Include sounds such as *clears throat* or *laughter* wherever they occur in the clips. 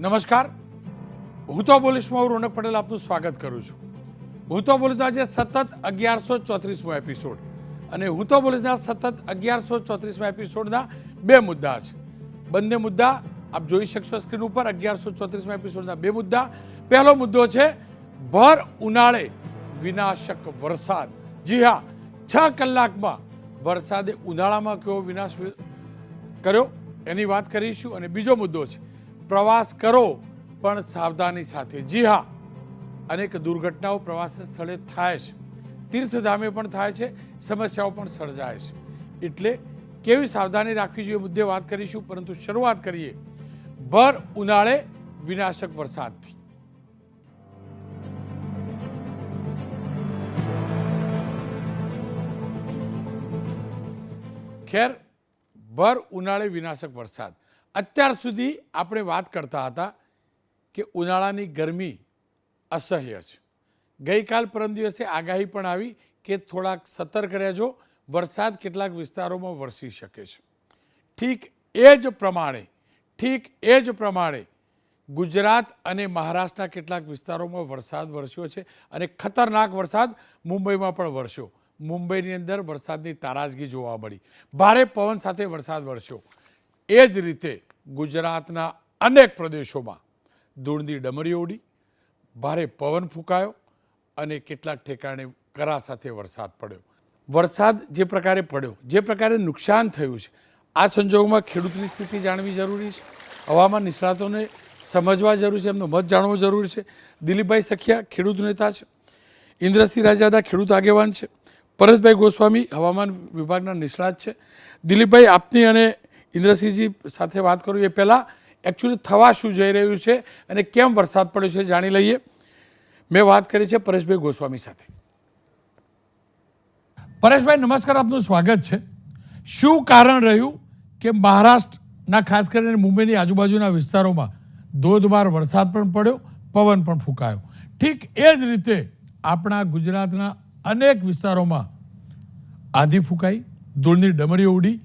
નમસ્કાર. હું તો પોલીસમાં હું રોનક પટેલ આપનું સ્વાગત કરું છું. હું તો પોલીસના આજે સતત અગિયારસો ચોત્રીસમો એપિસોડ અને હું તો પોલીસના સતત અગિયારસો ચોત્રીસમા એપિસોડના બે મુદ્દા છે. બંને મુદ્દા આપ જોઈ શકશો સ્ક્રીન ઉપર, અગિયારસો ચોત્રીસમા એપિસોડના બે મુદ્દા. પહેલો મુદ્દો છે, ભર ઉનાળે વિનાશક વરસાદ. જી હા, છ કલાકમાં વરસાદે ઉનાળામાં કેવો વિનાશ કર્યો? એની વાત કરીશું. અને બીજો મુદ્દો છે પ્રવાસ કરો, પણ સાવધાની સાથે. જી હા, અનેક દુર્ઘટનાઓ પ્રવાસ સ્થળે થાય છે. તીર્થધામે પણ થાય છે, સમસ્યાઓ પણ સર્જાય છે. એટલે કેવી સાવધાની રાખવી જોઈએ મુદ્દે વાત કરીશું, પરંતુ શરૂઆત કરીએ. ભર ઉનાળે વિનાશક વરસાદથી. ખેર, ભર ઉનાળે વિનાશક વરસાદ. અત્યાર સુધી આપણે વાત કરતા હતા કે ઉનાળાની ગરમી અસહ્ય છે. ગઈકાલ પરમ દિવસે આગાહી પણ આવી કે થોડાક સતર્ક રહેજો, વરસાદ કેટલાક વિસ્તારોમાં વરસી શકે છે. ઠીક એ જ પ્રમાણે, ઠીક એ જ પ્રમાણે ગુજરાત અને મહારાષ્ટ્રના કેટલાક વિસ્તારોમાં વરસાદ વરસ્યો છે અને ખતરનાક વરસાદ મુંબઈમાં પણ વરસ્યો. મુંબઈની અંદર વરસાદની તારાજગી જોવા મળી. ભારે પવન સાથે વરસાદ વરસ્યો. એ જ રીતે ગુજરાતના અનેક પ્રદેશોમાં ધૂળની ડમરી ઉડી, ભારે પવન ફૂંકાયો અને કેટલાક ઠેકાણે કરા સાથે વરસાદ પડ્યો. વરસાદ જે પ્રકારે પડ્યો, જે પ્રકારે નુકસાન થયું છે, આ સંજોગોમાં ખેડૂતની સ્થિતિ જાણવી જરૂરી છે. હવામાન નિષ્ણાતોને સમજવા જરૂરી છે, એમનો મત જાણવો જરૂરી છે. દિલીપભાઈ સખિયા ખેડૂત નેતા છે. ઇન્દ્રસિંહ રાજાદા ખેડૂત આગેવાન છે. પરેશભાઈ ગોસ્વામી હવામાન વિભાગના નિષ્ણાત છે. દિલીપભાઈ, આપની અને ઇન્દ્રસિંહજી સાથે વાત કરું એ પહેલાં એકચ્યુઅલી થવા શું જઈ રહ્યું છે અને કેમ વરસાદ પડ્યો છે જાણી લઈએ. મેં વાત કરી છે પરેશભાઈ ગોસ્વામી સાથે. પરેશભાઈ, નમસ્કાર, આપનું સ્વાગત છે. શું કારણ રહ્યું કે મહારાષ્ટ્રના ખાસ કરીને મુંબઈની આજુબાજુના વિસ્તારોમાં ધોધમાર વરસાદ પણ પડ્યો, પવન પણ ફૂંકાયો? ઠીક એ જ રીતે આપણા ગુજરાતના અનેક વિસ્તારોમાં આંધી ફૂંકાઈ, ધૂળની ડમરીઓ ઉડી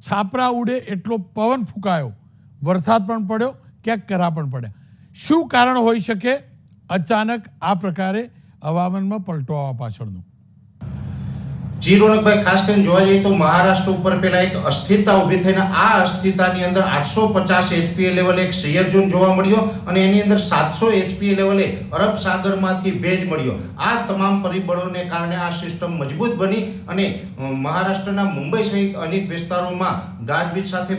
છાપરા ઉડે એટલો પવન ફૂંકાયો. વરસાદ પણ પડ્યો, ક્યાંક કરા પણ પડ્યા. શું કારણ હોઈ શકે? અચાનક આ પ્રકારે હવામાનમાં પલટો આવવા પાછળનું. જી રોનકભાઈ, ખાસ કરીને જોવા જઈએ તો મહારાષ્ટ્ર ઉપર પેલા એક અસ્થિરતા ઊભી થઈને આ અસ્થિરતાની અંદર આઠસો પચાસ એચપીએ લેવલે એક શેયર ઝોન જોવા મળ્યો અને એની અંદર સાતસો એચપીએ લેવલે અરબ સાગરમાંથી ભેજ મળ્યો. આ તમામ પરિબળોને કારણે આ સિસ્ટમ મજબૂત બની અને મહારાષ્ટ્રના મુંબઈ સહિત અનેક વિસ્તારોમાં ગાજવીજ સાથે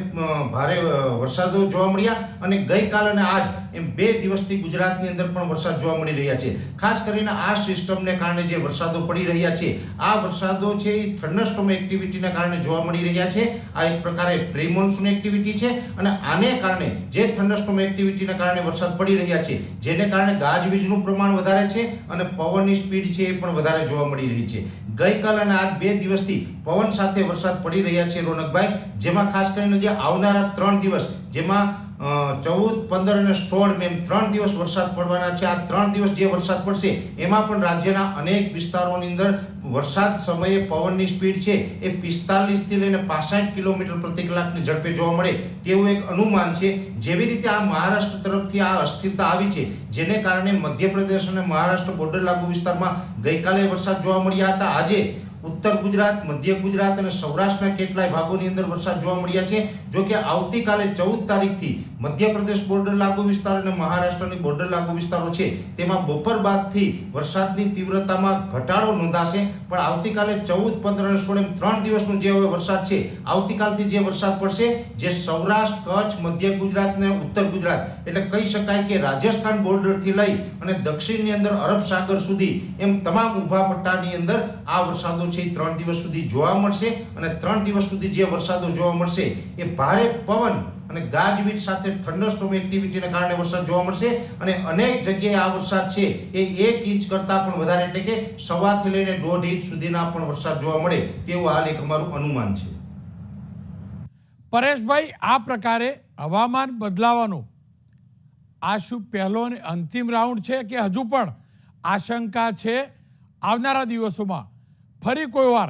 ભારે વરસાદો જોવા મળ્યા અને ગઈકાલ અને આજ એમ બે દિવસથી ગુજરાતની અંદર પણ વરસાદ જોવા મળી રહ્યા છે. ખાસ કરીને આ સિસ્ટમને કારણે જે વરસાદો પડી રહ્યા છે, આ વરસાદો છે, એ થંડરસ્ટોમ એક્ટિવિટીના કારણે જોવા મળી રહ્યા છે. આ એક પ્રકારે પ્રી મોન્સૂન એક્ટિવિટી છે અને આને કારણે જે થંડરસ્ટોમ એક્ટિવિટીના કારણે વરસાદ પડી રહ્યા છે, જેને કારણે ગાજવીજનું પ્રમાણ વધારે છે અને પવનની સ્પીડ છે એ પણ વધારે જોવા મળી રહી છે. ગઈકાલ અને આજ બે દિવસથી પવન સાથે વરસાદ પડી રહ્યા છે રોનકભાઈ, જેમાં ખાસ કરીને જે આવનારા ત્રણ દિવસ, જેમાં ચૌદ, પંદર અને સોળ મેમ ત્રણ દિવસ વરસાદ પડવાના છે. આ ત્રણ દિવસ જે વરસાદ પડશે, એમાં પણ રાજ્યના અનેક વિસ્તારોની અંદર વરસાદ સમયે પવનની સ્પીડ છે. એ પિસ્તાલીસથી લઈને પાસઠ કિલોમીટર પ્રતિ કલાકની ઝડપે જોવા મળે તેવું એક અનુમાન છે. જેવી રીતે આ મહારાષ્ટ્ર તરફથી આ અસ્થિરતા આવી છે, જેને કારણે મધ્યપ્રદેશ અને મહારાષ્ટ્ર બોર્ડર લાગુ વિસ્તારમાં ગઈકાલે વરસાદ જોવા મળ્યા હતા. આજે ઉત્તર ગુજરાત, મધ્ય ગુજરાત અને સૌરાષ્ટ્રના કેટલાય ભાગોની અંદર વરસાદ જોવા મળ્યા છે. જો કે આવતીકાલે ચૌદ તારીખથી મધ્યપ્રદેશ બોર્ડર લાગુ વિસ્તાર અને મહારાષ્ટ્રની બોર્ડર લાગુ વિસ્તારો છે. તેમાં બપોર બાદથી વરસાદની તીવ્રતામાં ઘટાડો નોંધાશે. પણ આવતીકાલે ચૌદ, પંદર અને સોળ એમ ત્રણ દિવસનો જે હવે વરસાદ છે, આવતીકાલથી જે વરસાદ પડશે, જે સૌરાષ્ટ્ર, કચ્છ, મધ્ય ગુજરાત અને ઉત્તર ગુજરાત, એટલે કહી શકાય કે રાજસ્થાન બોર્ડરથી લઈ અને દક્ષિણની અંદર અરબ સાગર સુધી એમ તમામ ઊભા પટ્ટાની અંદર આ વરસાદો છે એ ત્રણ દિવસ સુધી જોવા મળશે અને ત્રણ દિવસ સુધી જે વરસાદો જોવા મળશે એ ભારે પવન અને ગાજવીજ સાથે થંડરસ્ટોમ એક્ટિવિટીને કારણે વરસાદ જોવા મળશે અને અનેક જગ્યાએ આ વરસાદ છે એ એક ઇંચ કરતાં પણ વધારે, એટલે કે સવાથી લઈને દોઢ ઇંચ સુધીના પણ વરસાદ જોવા મળે તેવું હાલ એક અમારું અનુમાન છે. પરેશભાઈ, આ પ્રકારે હવામાન બદલાવાનો આ શું પહેલો અને અંતિમ રાઉન્ડ છે કે હજુ પણ આશંકા છે? આવનારા દિવસોમાં ફરી કોઈ વાર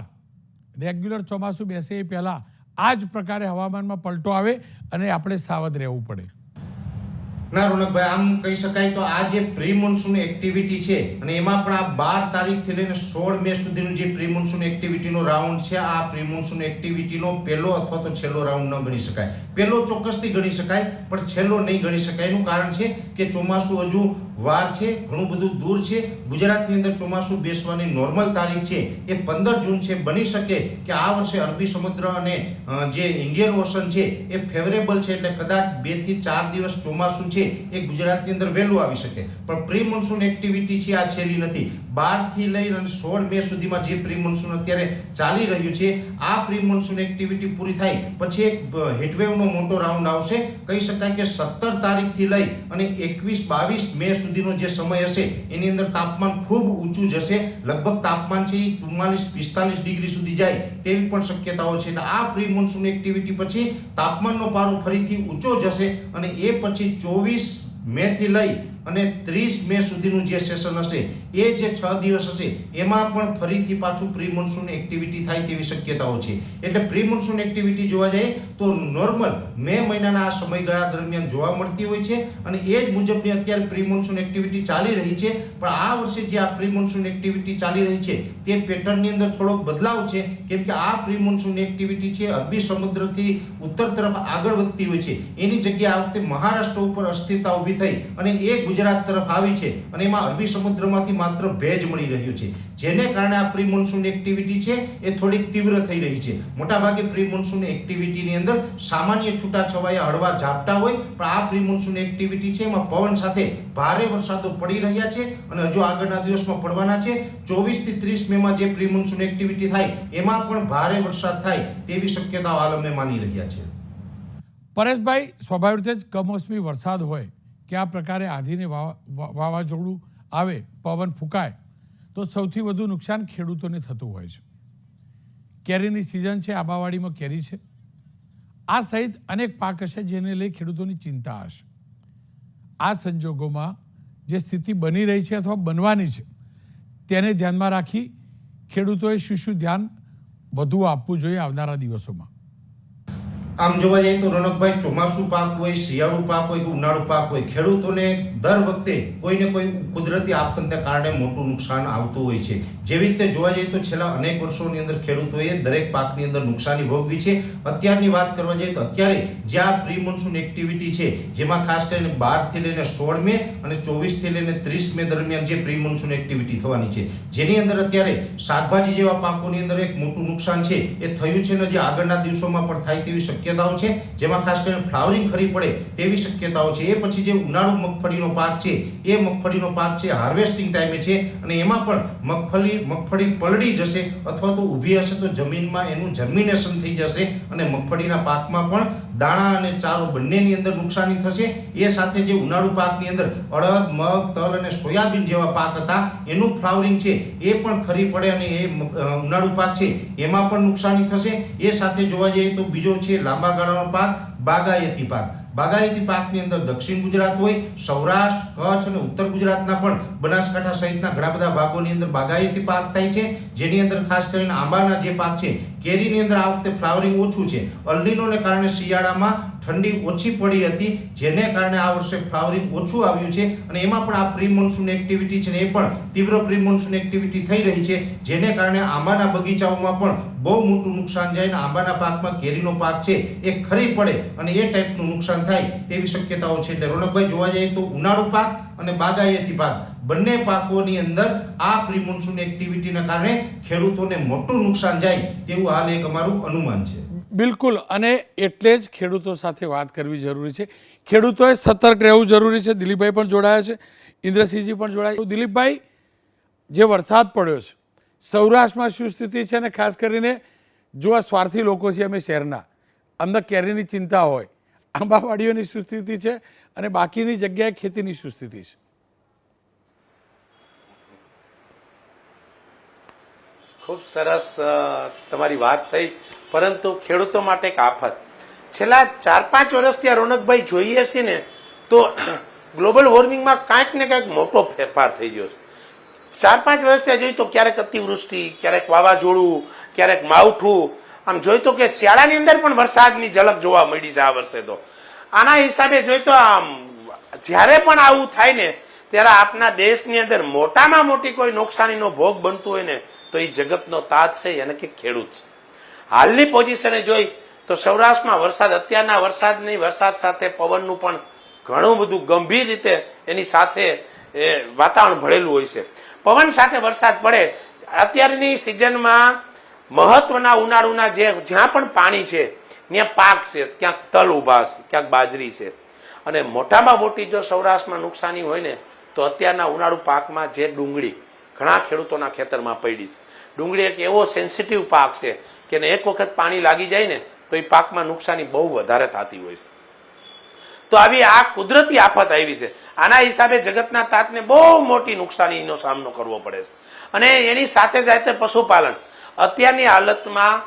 રેગ્યુલર ચોમાસું બેસે એ પહેલાં આ જ પ્રકારે હવામાનમાં પલટો આવે અને આપણે સાવધ રહેવું પડે. ના, રોનકભાઈ, આમ કહી શકાય તો આ જે પ્રી મોન્સૂન એક્ટિવિટી છે, અને એમાં પણ આ બાર તારીખથી લઈને સોળ મે સુધીનું જે પ્રી મોન્સૂન એક્ટિવિટીનો રાઉન્ડ છે, આ પ્રી મોન્સૂન એક્ટિવિટીનો પહેલો અથવા તો છેલ્લો રાઉન્ડ ન ગણી શકાય. પહેલો ચોક્કસથી ગણી શકાય, પણ છેલ્લો નહીં ગણી શકાય. એનું કારણ છે કે ચોમાસું હજુ વાર છે, ઘણું બધું દૂર છે. ગુજરાતની અંદર ચોમાસું બેસવાની નોર્મલ તારીખ છે. એ પંદર જૂન છે, બની શકે કે આ વર્ષે અરબી સમુદ્ર અને જે ઇન્ડિયન ઓશન છે, એ ફેવરેબલ છે એટલે કદાચ બેથી ચાર દિવસ ચોમાસું છે, એ ગુજરાતની અંદર વહેલું આવી શકે. પણ પ્રી મોન્સૂન એક્ટિવિટી છે, આ છેલ્લી નથી. બારથી લઈને અને સોળ મે સુધીમાં જે પ્રી મોન્સૂન અત્યારે ચાલી રહ્યું છે, આ પ્રી મોન્સૂન એક્ટિવિટી પૂરી થાય. પછી એક હેટવેવનો મોટો રાઉન્ડ આવશે. કહી શકાય કે સત્તર તારીખથી લઈ અને એકવીસ બાવીસ મે સુધીનો જે સમય હશે, એની અંદર તાપમાન ખૂબ ઊંચું જશે. લગભગ તાપમાન છે ચુમ્માલીસ, પિસ્તાલીસ ડિગ્રી સુધી જાય તેવી પણ શક્યતાઓ છે. એટલે આ પ્રી મોન્સૂન એક્ટિવિટી પછી તાપમાનનો પારો ફરીથી ઊંચો જશે અને એ પછી ચોવીસ મેથી લઈ અને ત્રીસ મે સુધીનું જે સેશન હશે, એ જે છ દિવસ હશે, એમાં પણ ફરીથી પાછું પ્રી મોન્સૂન એક્ટિવિટી થાય તેવી શક્યતાઓ છે. એટલે પ્રી મોન્સૂન એક્ટિવિટી જોવા જઈએ, તો નોર્મલ મે મહિનાના આ સમયગાળા દરમિયાન જોવા મળતી હોય છે અને એ જ મુજબની અત્યારે પ્રી મોન્સૂન એક્ટિવિટી ચાલી રહી છે. પણ આ વર્ષે જે આ પ્રી મોન્સૂન એક્ટિવિટી ચાલી રહી છે, તે પેટર્નની અંદર થોડોક બદલાવ છે. કેમ કે આ પ્રી મોન્સૂન એક્ટિવિટી છે, અરબી સમુદ્રથી ઉત્તર તરફ આગળ વધતી હોય છે. એની જગ્યાએ આ વખતે મહારાષ્ટ્ર ઉપર અસ્થિરતા ઊભી થઈ અને એ ગુજરાત તરફ આવી છે અને એમાં અરબી સમુદ્રમાંથી માત્ર ભેજ મળી રહ્યું છે. જેને કારણે આ પ્રી મોન્સૂન એક્ટિવિટી છે એ થોડીક તીવ્ર થઈ રહી છે. મોટાભાગે પ્રી મોન્સૂન એક્ટિવિટીની અંદર સામાન્ય છૂટાછવાયા હળવા ઝાપટા હોય, પણ આ પ્રી મોન્સૂન એક્ટિવિટી છે એમાં પવન સાથે ભારે વરસાદો પડી રહ્યા છે અને હજુ આગળના દિવસમાં પડવાના છે. ચોવીસથી ત્રીસ મેમાં જે પ્રી મોન્સૂન એક્ટિવિટી થાય, એમાં પણ ભારે વરસાદ થાય તેવી શક્યતાઓ આલમે માની રહ્યા છે. પરેશભાઈ, સ્વાભાવિક રીતે જ કમોસમી વરસાદ હોય. કે આ પ્રકારે આધીને વાવાઝોડું આવે, પવન ફૂંકાય, તો સૌથી વધુ નુકસાન ખેડૂતોને થતું હોય છે. કેરીની સિઝન છે આંબાવાડીમાં કેરી છે. આ સહિત અનેક પાક હશે જેને લઈ ખેડૂતોની ચિંતા હશે. આ સંજોગોમાં જે સ્થિતિ બની રહી છે અથવા બનવાની છે, તેને ધ્યાનમાં રાખી ખેડૂતોએ શું શું ધ્યાન વધુ આપવું જોઈએ આવનારા દિવસોમાં. આમ જોવા જઈએ તો રણકભાઈ ચોમાસું પાક હોય, શિયાળુ પાક હોય કે ઉનાળુ પાક હોય, ખેડૂતોને દર વખતે કોઈને કોઈ કુદરતી આફતને કારણે મોટું નુકસાન આવતું હોય છે. જેવી રીતે જોવા જઈએ તો છેલ્લા અનેક વર્ષોની અંદર ખેડૂતોએ દરેક પાકની અંદર નુકસાની ભોગવી છે. અત્યારની વાત કરવા જઈએ તો અત્યારે જે આ પ્રી મોન્સૂન એક્ટિવિટી છે, જેમાં ખાસ કરીને બારથી લઈને સોળ મે અને ચોવીસથી લઈને ત્રીસ મે દરમિયાન જે પ્રી મોન્સૂન એક્ટિવિટી થવાની છે. જેની અંદર અત્યારે શાકભાજી જેવા પાકોની અંદર એક મોટું નુકસાન છે. એ થયું છે ને જે આગળના દિવસોમાં પણ થાય તેવી શક્યતાઓ છે. જેમાં ખાસ કરીને ફ્લાવરિંગ ખરી પડે તેવી શક્યતાઓ છે. એ પછી જે ઉનાળુ મગફળીનો પાક છે, એ મગફળીનો પાક છે, હાર્વેસ્ટિંગ ટાઈમે છે અને એમાં પણ મગફળી મગફળી પલળી જશે અથવા તો ઊભી હશે તો જમીનમાં એનું જર્મિનેશન થઈ જશે અને મગફળીના પાકમાં પણ દાણા અને ચારો બંનેની અંદર નુકસાની થશે. એ સાથે જે ઉનાળુ પાકની અંદર અડદ, મગ, તલ અને સોયાબીન જેવા પાક હતા, એનું ફ્લાવરિંગ છે, એ પણ ખરી પડે અને એ ઉનાળુ પાક છે, એમાં પણ નુકસાની થશે. એ સાથે જોવા જઈએ તો બીજો છે લાંબા ગાળાનો પાક, બાગાયતી પાક. બાગાયતી પાકની અંદર દક્ષિણ ગુજરાત હોય, સૌરાષ્ટ્ર, કચ્છ અને ઉત્તર ગુજરાતના પણ બનાસકાંઠા સહિતના ઘણા બધા ભાગોની અંદર બાગાયતી પાક થાય છે. જેની અંદર ખાસ કરીને આંબાના જે પાક છે, કેરીની અંદર આ વખતે ફ્લાવરિંગ ઓછું છે. અલ્લીનોને કારણે શિયાળામાં ઠંડી ઓછી પડી હતી, જેને કારણે આ વર્ષે ફ્લાવરિંગ ઓછું આવ્યું છે અને એમાં પણ આ પ્રી મોન્સૂન એક્ટિવિટી છે ને એ પણ તીવ્ર પ્રી મોન્સૂન એક્ટિવિટી થઈ રહી છે, જેને કારણે આંબાના બગીચાઓમાં પણ બહુ મોટું નુકસાન જાય અને આંબાના પાકમાં કેરીનો પાક છે એ ખરી પડે અને એ ટાઈપનું નુકસાન થાય તેવી શક્યતાઓ છે. એટલે રોનકભાઈ, જોવા જઈએ તો ઉનાળુ પાક અને બાગાયતી પાક બંને પાકોની અંદર આ પ્રી મોન્સૂન એક્ટિવિટીના કારણે ખેડૂતોને મોટું નુકસાન જાય તેવું હાલ એક અમારું અનુમાન છે. બિલકુલ. અને એટલે જ ખેડૂતો સાથે વાત કરવી જરૂરી છે. ખેડૂતોએ સતર્ક રહેવું જરૂરી છે. દિલીપભાઈ પણ જોડાયા છે. ઇન્દ્રસિંહજી પણ જોડાયા દિલીપભાઈ, જે વરસાદ પડ્યો છે, સૌરાષ્ટ્રમાં શું સ્થિતિ છે? અને ખાસ કરીને જો આ સ્વાર્થી લોકો છે અમે શહેરના, અમને કેરીની ચિંતા હોય, આંબાવાડીઓની શું સ્થિતિ છે? અને બાકીની જગ્યાએ ખેતીની શું સ્થિતિ છે? ખૂબ સરસ તમારી વાત થઈ. પરંતુ ખેડૂતો માટે એક આફત. છેલ્લા ચાર પાંચ વર્ષથી આ રોનકભાઈ જોઈએ છે ને, તો *clears throat* ગ્લોબલ વોર્મિંગમાં કાંઈક ને કાંઈક મોટો ફેરફાર થઈ ગયો છે. ચાર પાંચ વર્ષથી જોઈએ તો ક્યારેક અતિવૃષ્ટિ, ક્યારેક વાવાઝોડું, ક્યારેક માવઠું. આમ જોઈ તો કે શિયાળાની અંદર પણ વરસાદની ઝલક જોવા મળી છે આ વર્ષે તો. આના હિસાબે જોઈ તો આમ, જ્યારે પણ આવું થાય ને ત્યારે આપના દેશની અંદર મોટામાં મોટી કોઈ નુકસાનીનો ભોગ બનતું હોય ને, તો એ જગતનો તાજ છે, એને કે ખેડૂત છે. હાલની પોઝિશને જોઈ, તો સૌરાષ્ટ્રમાં વરસાદ, અત્યારના વરસાદની વરસાદ સાથે પવનનું પણ ઘણું બધું ગંભીર રીતે એની સાથે વાતાવરણ ભળેલું હોય છે. પવન સાથે વરસાદ પડે, અત્યારની સિઝનમાં મહત્વના ઉનાળુના જે, જ્યાં પણ પાણી છે, ત્યાં પાક છે, ક્યાંક તલ ઊભા છે, ક્યાંક બાજરી છે. અને મોટામાં મોટી જો સૌરાષ્ટ્રમાં નુકસાની હોય ને તો અત્યારના ઉનાળુ પાકમાં જે ડુંગળી ઘણા ખેડૂતોના ખેતરમાં પડી છે. ડુંગળી એક એવો સેન્સિટિવ પાક છે કે એક વખત પાણી લાગી જાય ને તો એ પાકમાં નુકસાની બહુ વધારે થતી હોય છે. તો આવી આ કુદરતી આફત આવી છે. આના હિસાબે જગતના તાતને બહુ મોટી નુકસાનીનો સામનો કરવો પડે છે. અને એની સાથે સાથે પશુપાલન. અત્યારની હાલતમાં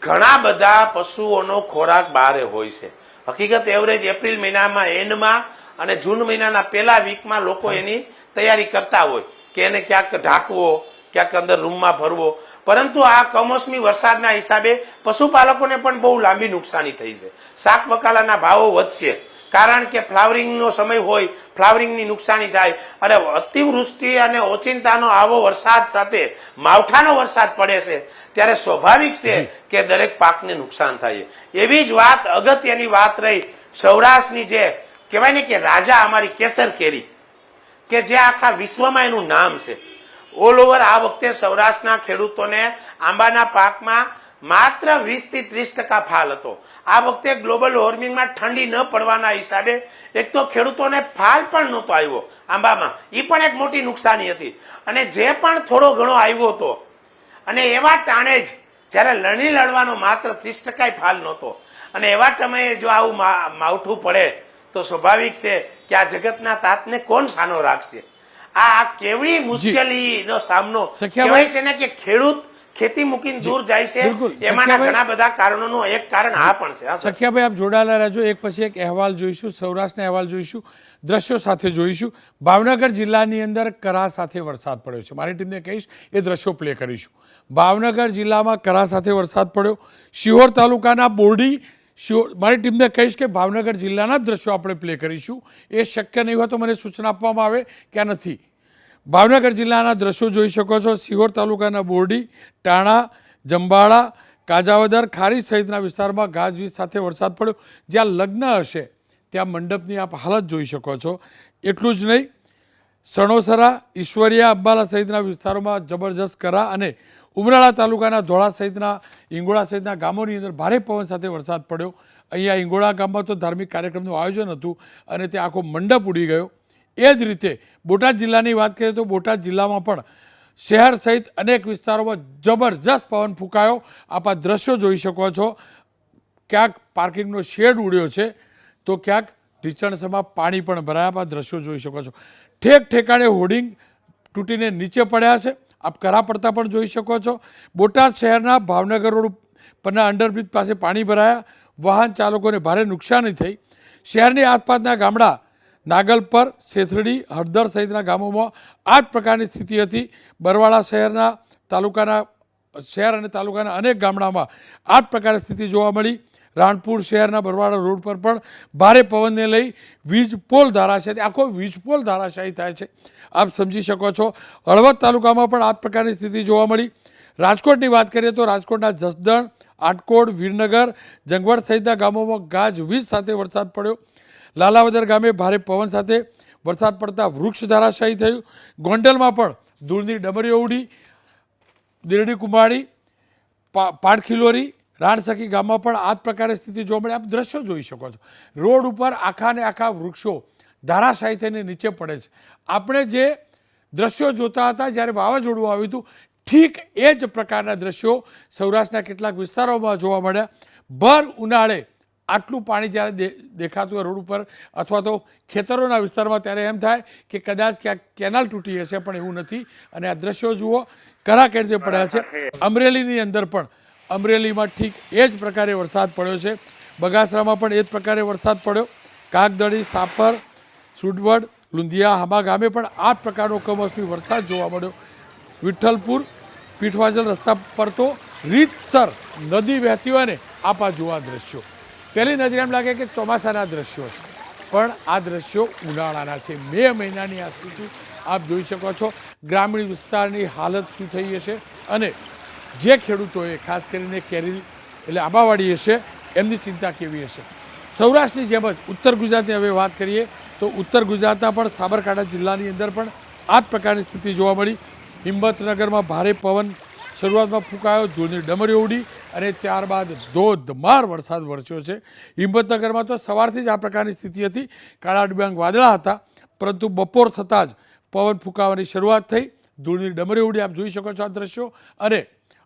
ઘણા બધા પશુઓનો ખોરાક બહારે હોય છે. હકીકત એવરેજ એપ્રિલ મહિનામાં એન્ડમાં અને જૂન મહિનાના પહેલા વીકમાં લોકો એની તૈયારી કરતા હોય કે એને ક્યાંક ઢાંકવો ક્યાંક અંદર રૂમમાં ભરવો. પરંતુ આ કમોસમી વરસાદના હિસાબે પશુપાલકોને પણ બહુ લાંબી નુકસાની થઈ છે. શાક બકાલાના ભાવો વધશે. કારણ કે ફ્લાવરિંગનો સમય હોય ફ્લાવરિંગની નુકસાની થાય. અને અતિવૃષ્ટિ અને ઓચિંતાનો આવો વરસાદ સાથે માવઠાનો વરસાદ પડે છે ત્યારે સ્વાભાવિક છે કે દરેક પાકને નુકસાન થાય એવી જ વાત અગત્યની વાત રહી સૌરાષ્ટ્રની જે કહેવાય ને કે રાજા અમારી કેસર કેરી કે જે આખા વિશ્વમાં એનું નામ છે. ઓલ ઓવર આ વખતે સૌરાષ્ટ્રના ખેડૂતોને આંબાના પાકમાં માત્ર વીસથી ત્રીસ ટકા ફાલ હતો. આ વખતે ગ્લોબલ વોર્મિંગમાં ઠંડી ન પડવાના હિસાબે એક તો ખેડૂતોને ફાલ પણ નહોતો આવ્યો આંબામાં. એ પણ એક મોટી નુકસાની હતી. અને જે પણ થોડો ઘણો આવ્યો હતો, અને એવા ટાણે જ જ્યારે લણી લડવાનો માત્ર ત્રીસ ટકા ફાલ નહોતો. અને એવા સમયે જો આવું માવઠું પડે તો સ્વાભાવિક છે કે આ જગતના તાતને કોણ સાનો રાખશે? આ આ કેવી મુશ્કેલીનો સામનો કહેવાય છે ને કે ખેડૂત ખેતી મૂકીને દૂર જાય છે એમાંના ઘણા બધા કારણોનું એક કારણ આ પણ છે સખિયાભાઈ આપ જોડાયેલા રહેજો. એક પછી એક અહેવાલ જોઈશું સૌરાષ્ટ્રના અહેવાલ જોઈશું દ્રશ્યો સાથે જોઈશું. ભાવનગર જિલ્લાની અંદર કરા સાથે વરસાદ પડ્યો છે. મારી ટીમને કહીશ એ દ્રશ્યો પ્લે કરીશું. ભાવનગર જિલ્લામાં કરા સાથે વરસાદ પડ્યો. શિહોર તાલુકાના બોરડી શિહોર મારી ટીમને કહીશ કે ભાવનગર જિલ્લાના જ દ્રશ્યો આપણે પ્લે કરીશું. એ શક્ય નહીં હોય તો મને સૂચના આપવામાં આવે કે નથી. ભાવનગર જિલ્લાના દ્રશ્યો જોઈ શકો છો. સિહોર તાલુકાના બોરડી, ટાણા, જંબાળા, કાજાવદર, ખારી સહિતના વિસ્તારમાં ગાજવીજ સાથે વરસાદ પડ્યો. જ્યાં લગ્ન હશે, ત્યાં મંડપની આપ હાલત જોઈ શકો છો. એટલું જ નહીં, સણોસરા, ઈશ્વરિયા, અંબાલા સહિતના વિસ્તારોમાં જબરજસ્ત કરા અને ઉમરાળા તાલુકાના ધોળા સહિતના ઇંગોળા સહિતના ગામોની અંદર ભારે પવન સાથે વરસાદ પડ્યો. અહીંયા ઇંગોળા ગામમાં તો ધાર્મિક કાર્યક્રમનું આયોજન હતું અને તે આખો મંડપ ઉડી ગયો. એ જ રીતે બોટાદ જિલ્લાની વાત કરીએ તો બોટાદ જિલ્લામાં પણ શહેર સહિત અનેક વિસ્તારોમાં જબરજસ્ત પવન ફૂંકાયો. આપ દ્રશ્યો જોઈ શકો છો. ક્યાંક પાર્કિંગનો શેડ ઉડ્યો છે, તો ક્યાંક ઢીચણસમાં પાણી પણ ભરાયા. આ દ્રશ્યો જોઈ શકો છો. ઠેક ઠેકાણે હોર્ડિંગ તૂટીને નીચે પડ્યા છે. આપ કરા પડતા પણ જોઈ શકો છો. બોટાદ શહેરના ભાવનગર રોડ પરના અંડરબ્રિજ પાસે પાણી ભરાયા. વાહન ચાલકોને ભારે નુકસાની થઈ. શહેરની આસપાસના ગામડા નાગલપર સેથરડી હળદર સહિતના ગામોમાં આ જ પ્રકારની સ્થિતિ હતી. બરવાળા શહેરના તાલુકાના, શહેર અને તાલુકાના અનેક ગામડામાં આ જ પ્રકારની સ્થિતિ જોવા મળી. રાણપુર શહેરના બરવાડા રોડ પર પણ ભારે પવનને લઈ વીજ પોલ ધારાશાયી આખો વીજ પોલ ધારાશાયી થાય છે. આપ સમજી શકો છો. હળવદ તાલુકામાં પણ આ પ્રકારની સ્થિતિ જોવા મળી. રાજકોટની વાત કરીએ તો રાજકોટના જસદણ આટકોટ વીરનગર, જંગવડ સહિતના ગામોમાં ગાજ વીજ સાથે વરસાદ પડ્યો. લાલાવદર ગામે ભારે પવન સાથે વરસાદ પડતા વૃક્ષ ધારાશાયી થયું. ગોંડલમાં પણ ધૂળની ડમરીઓ ઉડી. દિરડી પા પાટખીલોરી રાણસખી ગામમાં પણ આ જ પ્રકારે સ્થિતિ જોવા મળી. આપ દ્રશ્યો જોઈ શકો છો. રોડ ઉપર આખા ને આખા વૃક્ષો ધારાશાયી થઈને નીચે પડે છે. આપણે જે દ્રશ્યો જોતા હતા, જ્યારે વાવાઝોડું આવ્યું હતું, ઠીક એ જ પ્રકારના દ્રશ્યો સૌરાષ્ટ્રના કેટલાક વિસ્તારોમાં જોવા મળ્યા. ભર ઉનાળે આટલું પાણી જ્યારે દેખાતું હોય રોડ ઉપર, અથવા તો ખેતરોના વિસ્તારમાં, ત્યારે એમ થાય કે કદાચ ક્યાંક કેનાલ તૂટી હશે, પણ એવું નથી. અને આ દ્રશ્યો જુઓ કરા કેવી રીતે પડ્યા છે. અમરેલીની અંદર પણ, અમરેલીમાં ઠીક એ જ પ્રકારે વરસાદ પડ્યો છે. બગાસરામાં પણ એ જ પ્રકારે વરસાદ પડ્યો. કાગદડી સાપર સુડવડ, લુંધિયા હામા ગામે પણ આ પ્રકારનો કમોસમી વરસાદ જોવા મળ્યો. વિઠ્ઠલપુર, પીઠવાજલ રસ્તા પર તો રીતસર નદી વહેતી હોય ને, આપા જોવા દ્રશ્યો. પહેલી નજરે એમ લાગે કે ચોમાસાના દ્રશ્યો છે. પણ આ દ્રશ્યો ઉનાળાના છે. મે મહિનાની આ સ્થિતિ આપ જોઈ શકો છો. ગ્રામીણ વિસ્તારની હાલત શું થઈ હશે અને જે ખેડૂતોએ ખાસ કરીને કેરી એટલે આંબાવાડી હશે, એમની ચિંતા કેવી હશે? સૌરાષ્ટ્રની જેમ જ ઉત્તર ગુજરાતની હવે વાત કરીએ. તો ઉત્તર ગુજરાતના પણ સાબરકાંઠા જિલ્લાની અંદર પણ આ જ પ્રકારની સ્થિતિ જોવા મળી. હિંમતનગરમાં ભારે પવન શરૂઆતમાં ફૂંકાયો, ધૂળની ડમરીઓ ઉડી અને ત્યારબાદ ધોધમાર વરસાદ વરસ્યો છે. હિંમતનગરમાં તો સવારથી જ આ પ્રકારની સ્થિતિ હતી. કાળા ડિબાંગ વાદળા હતા, પરંતુ બપોર થતાં જ પવન ફૂંકાવાની શરૂઆત થઈ. ધૂળની ડમરી ઉડી, આપ જોઈ શકો છો આ દ્રશ્યો. અને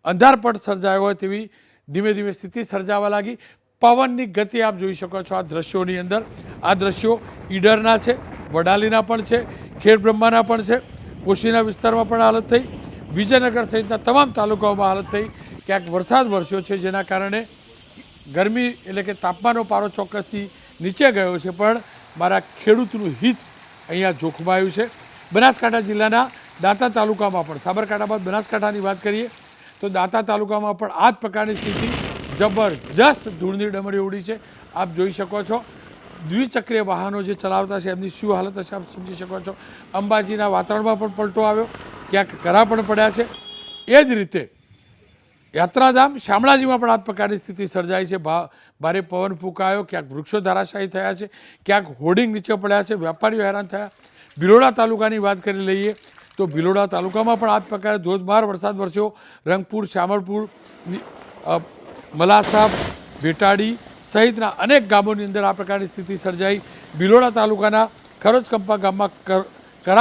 અંધારપટ સર્જાયો હોય તેવી ધીમે ધીમે સ્થિતિ સર્જાવા લાગી. પવનની ગતિ આપ જોઈ શકો છો આ દ્રશ્યોની અંદર. આ દ્રશ્યો ઈડરના છે, વડાલીના પણ છે ખેડબ્રહ્માના પણ છે, પોશીના વિસ્તારમાં પણ હાલત થઈ. વિજયનગર સહિતના તમામ તાલુકાઓમાં હાલત થઈ. ક્યાંક વરસાદ વરસ્યો છે જેના કારણે ગરમી એટલે કે તાપમાનનો પારો ચોક્કસથી નીચે ગયો છે, પણ મારા ખેડૂતનું હિત અહીંયા જોખમાયું છે. બનાસકાંઠા જિલ્લાના દાંતા તાલુકામાં પણ, સાબરકાંઠા બાદ બનાસકાંઠાની વાત કરીએ, તો દાંતા તાલુકામાં પણ આ જ પ્રકારની સ્થિતિ જબરજસ્ત ધૂળની ડમરી ઉડી છે. આપ જોઈ શકો છો, દ્વિચક્રીય વાહનો જે ચલાવતા છે, એમની શું હાલત હશે આપ સમજી શકો છો. અંબાજીના વાતાવરણમાં પણ પલટો આવ્યો, ક્યાંક કરા પણ પડ્યા છે. એ જ રીતે, યાત્રાધામ શામળાજીમાં પણ આ પ્રકારની સ્થિતિ સર્જાઈ છે. ભારે પવન ફૂંકાયો, ક્યાંક વૃક્ષો ધરાશાયી થયા છે, ક્યાંક હોર્ડિંગ નીચે પડ્યા છે, વેપારીઓ હેરાન થયા. ભિલોડા તાલુકાની વાત કરી લઈએ, તો ભિલોડા તાલુકામાં પણ આ પ્રકારે ધોધમાર વરસાદ વરસ્યો. રંગપુર, શામળપુર મલાસાબ ભેટાડી સહિતના અનેક ગામોની અંદર આ પ્રકારની સ્થિતિ સર્જાઈ. ભિલોડા તાલુકાના ખરોચકંપા ગામમાં કર-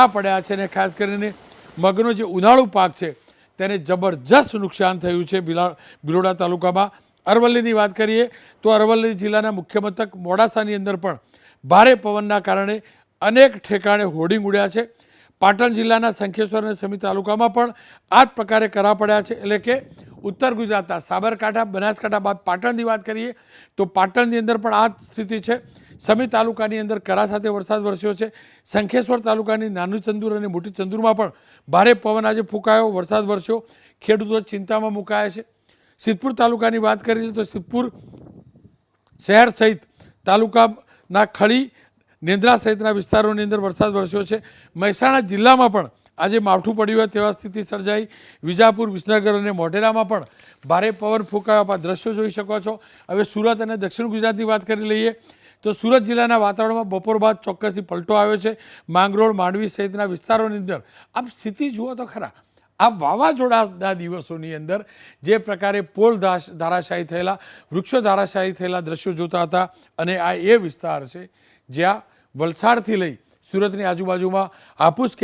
પડ્યા છે અને ખાસ કરીને મગનો જે ઉનાળુ પાક છે, તેને જબરજસ્ત નુકસાન થયું છે ભિલોડા તાલુકામાં. અરવલ્લીની વાત કરીએ તો અરવલ્લી જિલ્લાના મુખ્ય મથક મોડાસાની અંદર પણ ભારે પવનના કારણે અનેક ઠેકાણે હોર્ડિંગ ઉડ્યા છે. પાટણ જિલ્લાના શંખેશ્વર અને સમી તાલુકામાં પણ આ જ પ્રકારે કરા પડ્યા છે. એટલે કે ઉત્તર ગુજરાતના સાબરકાંઠા, બનાસકાંઠા બાદ પાટણની વાત કરીએ તો પાટણની અંદર પણ આ સ્થિતિ છે. સમી તાલુકાની અંદર કરા સાથે વરસાદ વરસ્યો છે. શંખેશ્વર તાલુકાની નાનું ચંદુર અને મોટી ચંદુરમાં પણ ભારે પવન આજે ફૂંકાયો, વરસાદ વરસ્યો. ખેડૂતો ચિંતામાં મુકાયા છે. સિદ્ધપુર તાલુકાની વાત કરીએ તો સિદ્ધપુર શહેર સહિત તાલુકાના ખળી નેન્દ્રા સહિતના વિસ્તારોની અંદર વરસાદ વરસ્યો છે. મહેસાણા જિલ્લામાં પણ આજે માવઠું પડ્યું હોય તેવા સ્થિતિ સર્જાઈ. વિજાપુર, વિસનગર અને મોઢેરામાં પણ ભારે પવન ફૂંકાયો. દ્રશ્યો જોઈ શકો છો. હવે સુરત અને દક્ષિણ ગુજરાતની વાત કરી લઈએ તો સુરત જિલ્લાના વાતાવરણમાં બપોર બાદ ચોક્કસથી પલટો આવ્યો છે. માંગરોળ, માંડવી સહિતના વિસ્તારોની અંદર આપ સ્થિતિ જુઓ તો ખરા. આ વાવાઝોડાના દિવસોની અંદર જે પ્રકારે પોલ ધારાશાહી થયેલા, વૃક્ષો ધારાશાયી થયેલા દ્રશ્યો જોતા હતા અને આ એ વિસ્તાર છે જ્યાં વલસાડથી લઈ સુરતની આજુબાજુમાં હાપુસ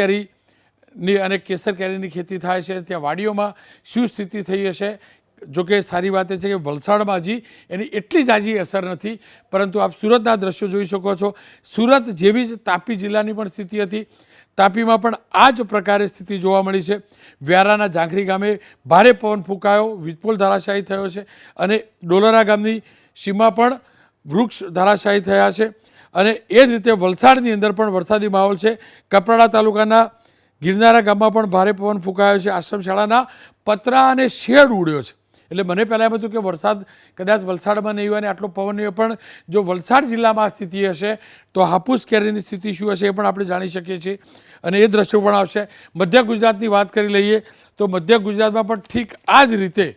કેરીની અને કેસર કેરીની ખેતી થાય છે. ત્યાં વાડીઓમાં શું સ્થિતિ થઈ હશે? જોકે સારી વાત એ છે કે વલસાડમાં હજી એની એટલી જાજી અસર નથી, પરંતુ આપ સુરતના દ્રશ્યો જોઈ શકો છો. સુરત જેવી જ તાપી જિલ્લાની પણ સ્થિતિ હતી. તાપીમાં પણ આ જ પ્રકારે સ્થિતિ જોવા મળી છે. વ્યારાના ઝાંખરી ગામે ભારે પવન ફૂંકાયો, વિજપોલ ધરાશાયી થયો છે અને ડોલરા ગામની સીમા પણ વૃક્ષ ધરાશાયી થયા છે. અને એ જ રીતે વલસાડની અંદર પણ વરસાદી માહોલ છે. કપરાડા તાલુકાના ગિરનારા ગામમાં પણ ભારે પવન ફૂંકાયો છે. આશ્રમ શાળાના પતરા અને શેડ ઉડ્યો છે. એટલે મને પહેલાં એમ હતું કે વરસાદ, કદાચ વલસાડમાં નહીં હોય અને આટલો પવન નહીં હોય, પણ જો વલસાડ જિલ્લામાં સ્થિતિ હશે, તો હાપુસ કેરીની સ્થિતિ શું હશે એ પણ આપણે જાણી શકીએ છીએ અને એ દ્રશ્યો પણ આવશે. મધ્ય ગુજરાતની વાત કરી લઈએ તો મધ્ય ગુજરાતમાં પણ ઠીક આ જ રીતે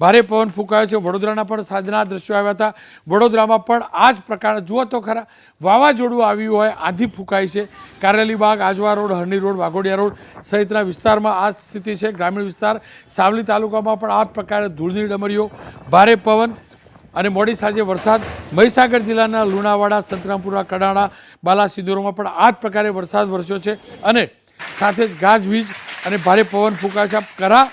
ભારે પવન ફૂંકાયો છે. વડોદરાના પણ સાંજના દ્રશ્યો આવ્યા હતા. વડોદરામાં પણ આ જ પ્રકાર જુઓ તો ખરા, વાવાઝોડું આવ્યું હોય, આંધી ફૂંકાય છે. Karelibaug Ajwa road, Harni road, Waghodia road સહિતના વિસ્તારમાં આ સ્થિતિ છે. ગ્રામીણ વિસ્તાર, સાવલી તાલુકામાં પણ આ જ પ્રકારે ધૂળની ડમરીઓ, ભારે પવન અને મોડી સાંજે વરસાદ. મહીસાગર જિલ્લાના લુણાવાડા, સંતરામપુરા, કડાણા બાલાસિંદોરમાં પણ આ જ પ્રકારે વરસાદ વરસ્યો છે. અને સાથે જ ગાજવીજ અને ભારે પવન ફૂંકાય છે. કરા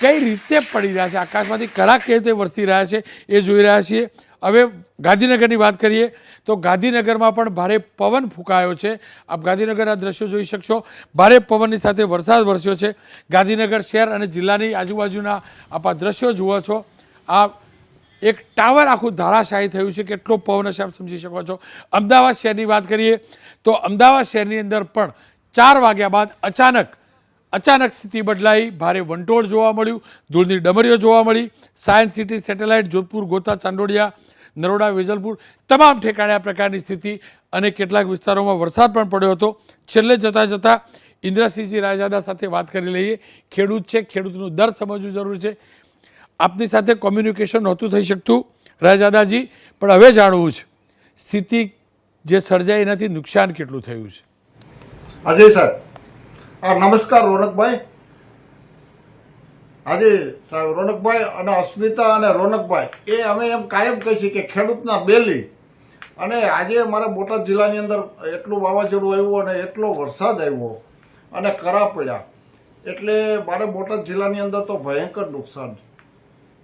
કઈ રીતે પડી રહ્યા છે? આકાશમાંથી કરા કેવી રીતે વરસી રહ્યા છે એ જોઈ રહ્યા છીએ. હવે ગાંધીનગરની વાત કરીએ તો ગાંધીનગરમાં પણ ભારે પવન ફૂંકાયો છે. આપ ગાંધીનગરના દ્રશ્યો જોઈ શકશો. ભારે પવનની સાથે વરસાદ વરસ્યો છે. ગાંધીનગર શહેર અને જિલ્લાની આજુબાજુના આપ આ દ્રશ્યો જુઓ છો. આ એક ટાવર આખું ધારાશાયી થયું છે. કેટલો પવન હશે આપ સમજી શકો છો. અમદાવાદ શહેરની વાત કરીએ તો અમદાવાદ શહેરની અંદર પણ ચાર વાગ્યા બાદ અચાનક અચાનક સ્થિતિ બદલાઈ, ભારે વંટોળ જોવા મળ્યું, ધૂળની ડમરીઓ જોવા મળી, science city satellite, Jodhpur, Gota, Chandlodia, Naroda, Vejalpur તમામ ઠેકાણે આ પ્રકારની સ્થિતિ અને કેટલાક વિસ્તારોમાં વરસાદ પણ પડ્યો હતો. છેલ્લે જતાં જતાં ઇન્દ્રસિંહજી રાજાદા સાથે વાત કરી લઈએ. ખેડૂત છે, ખેડૂતનું દર સમજવું જરૂરી છે. આપની સાથે કોમ્યુનિકેશન નહોતું થઈ શકતું રાજાદાજી પણ હવે જાણવું છે. સ્થિતિ જે સર્જાઈ એનાથી નુકસાન કેટલું થયું છે? અજય સાહેબ હા, નમસ્કાર રોનકભાઈ. આજે સાહેબ રોનકભાઈ અને અસ્મિતા અને રોનકભાઈ, એ અમે એમ કાયમ કહી છીએ કે ખેડૂતના બેલી. અને આજે મારા બોટાદ જિલ્લાની અંદર એટલું વાવાઝોડું આવ્યું અને એટલો વરસાદ આવ્યો અને કરા પડ્યા. એટલે મારે બોટાદ જિલ્લાની અંદર તો ભયંકર નુકસાન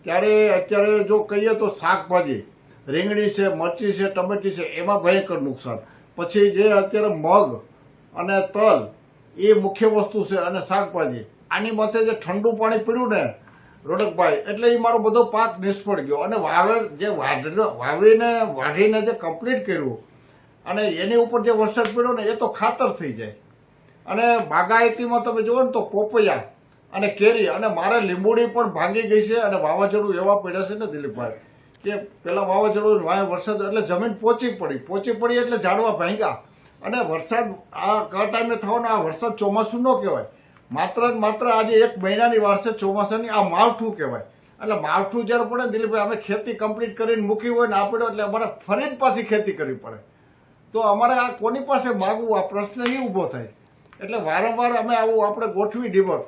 ત્યારે અત્યારે જો કહીએ તો શાકભાજી, રીંગણી છે, મરચી છે, ટમેટી છે, એમાં ભયંકર નુકસાન. પછી જે અત્યારે મગ અને તલ એ મુખ્ય વસ્તુ છે અને શાકભાજી. આની માથે જે ઠંડુ પાણી પીડ્યું ને, રોડકભાઈ, એટલે એ મારો બધો પાક નિષ્ફળ ગયો. અને વાવેર જે વાવીને, વાઢીને જે કમ્પ્લીટ કર્યું, અને એની ઉપર જે વરસાદ પડ્યો ને, એ તો ખાતર થઈ જાય. અને બાગાયતીમાં તમે જુઓ ને તો પોપૈયા અને કેરી અને મારે લીંબુડી પણ ભાંગી ગઈ છે અને વાવાઝોડું એવા પડ્યા છે ને દિલીપભાઈ, કે પેલા વાવાઝોડું વાય વરસાદ, એટલે જમીન પોચી પડી. પોચી પડી એટલે ઝાડવા ભાંગ્યા. અને વરસાદ, આ કયા ટાઈમે થવાનો આ વરસાદ ચોમાસું ન કહેવાય. માત્ર ને માત્ર આજે એક મહિનાની વાર છે ચોમાસાની, આ માવઠું કહેવાય. એટલે માવઠું જ્યારે પડે દિલીપભાઈ, અમે ખેતી કમ્પ્લીટ કરીને મૂકી હોય ને આપણે એટલે અમારે ફરી પાછી ખેતી કરવી પડે. તો અમારે આ કોની પાસે માગવું? આ પ્રશ્ન એ ઊભો થાય. એટલે વારંવાર અમે આવું આપણે ગોઠવી ડીવર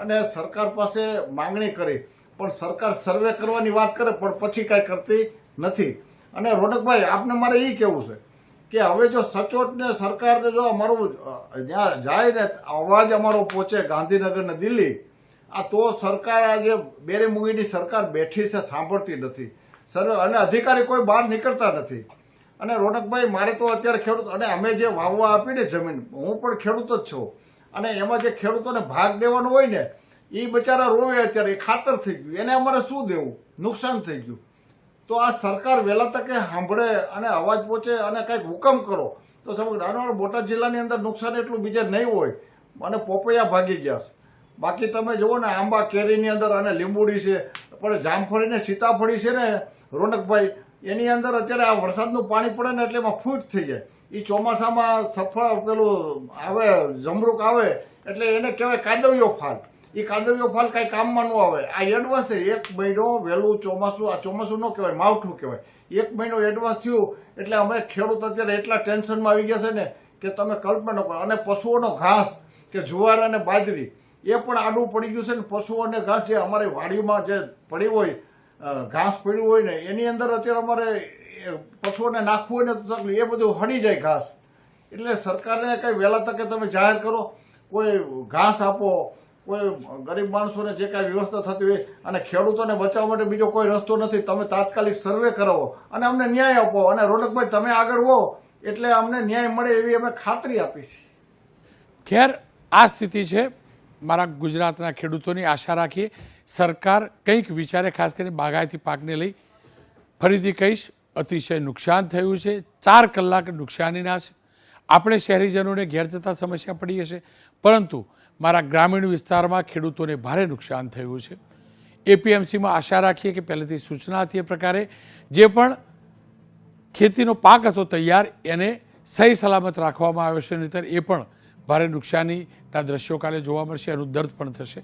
અને સરકાર પાસે માંગણી કરી. પણ સરકાર સર્વે કરવાની વાત કરે, પણ પછી કાંઈ કરતી નથી. અને રોનકભાઈ, આપને મારે એ કહેવું છે. કે હવે જો સચોટને સરકારને જો અમારું જ્યાં જાય ને, અવાજ અમારો પહોંચે ગાંધીનગર ને દિલ્હી, આ તો સરકાર આજે બેરેમુગીની સરકાર બેઠી છે, સાંભળતી નથી. સર, અને અધિકારી કોઈ બહાર નીકળતા નથી. અને રોનકભાઈ, મારે તો અત્યારે ખેડૂત, અને અમે જે વાવવા આપીને જમીન, હું પણ ખેડૂત જ છું. અને એમાં જે ખેડૂતોને ભાગ દેવાનો હોય ને એ બચારા રોવે અત્યારે, એ ખાતર થઈ ગયું. એને અમારે શું દેવું? નુકસાન થઈ ગયું. તો આ સરકાર વહેલા તકે સાંભળે અને અવાજ પહોંચે અને કંઈક હુકમ કરો. તો સમગ્ર નાનો બોટાદ જિલ્લાની અંદર નુકસાન એટલું બીજે નહીં હોય. અને પોપૈયા ભાગી ગયા બાકી તમે જુઓ ને, આંબા કેરીની અંદર અને લીંબુડી છે, પણ જામફળી ને સીતાફળી છે ને, રોનકભાઈ, એની અંદર અત્યારે આ વરસાદનું પાણી પડે ને એટલે એમાં ફૂટ થઈ જાય. એ ચોમાસામાં સફળ પેલું આવે, જમરૂક આવે, એટલે એને કહેવાય કાદવ્યો ફાલ. એ કાદવ્યો ફાલ કાંઈ કામમાં ન આવે. આ એડવાન્સ એક મહિનો વહેલું ચોમાસું, આ ચોમાસું ન કહેવાય, માવઠું કહેવાય. એક મહિનો એડવાન્સ થયું, એટલે અમે ખેડૂત અત્યારે એટલા ટેન્શનમાં આવી ગયા છે ને કે તમે કલ્પના ન કરો. અને પશુઓનો ઘાસ કે જુવાર અને બાજરી, એ પણ આડું પડી ગયું છે ને પશુઓને ઘાસ જે અમારી વાડીમાં જે પડી હોય ઘાસ પડ્યું હોય ને, એની અંદર અત્યારે અમારે પશુઓને નાખવું હોય ને એ બધું હળી જાય ઘાસ. એટલે સરકારને કંઈ વહેલા તકે તમે જાહેર કરો, કોઈ ઘાસ આપો કોઈ ગરીબ માણસોને જે કાંઈ વ્યવસ્થા થતી હોય અને ખેડૂતોને બચાવવા માટે બીજો કોઈ રસ્તો નથી, તમે તાત્કાલિક સર્વે કરાવો અને અમને ન્યાય આપો. અને રોનકભાઈ, તમે આગળ હો એટલે અમને ન્યાય મળે એવી અમે ખાતરી આપી છે. ખેર, આ સ્થિતિ છે. મારા ગુજરાતના ખેડૂતોની આશા રાખીએ. સરકાર કંઈક વિચારે, ખાસ કરીને બાગાયતી પાકને લઈ. ફરીથી કહીશ, અતિશય નુકસાન થયું છે. ચાર કલાક નુકસાનીના છે. આપણે શહેરીજનોને ઘેર જતા સમસ્યા પડી હશે. પરંતુ મારા ગ્રામીણ વિસ્તારમાં ખેડૂતોને ભારે નુકસાન થયું છે. એપીએમસીમાં આશા રાખીએ કે પહેલેથી સૂચના હતી એ પ્રકારે, જે પણ ખેતીનો પાક હતો તૈયાર, એને સહી સલામત રાખવામાં આવ્યો છે, નહીંતર એ પણ ભારે નુકસાનીના દ્રશ્યો કાલે જોવા મળશે, એનું દર્દ પણ થશે.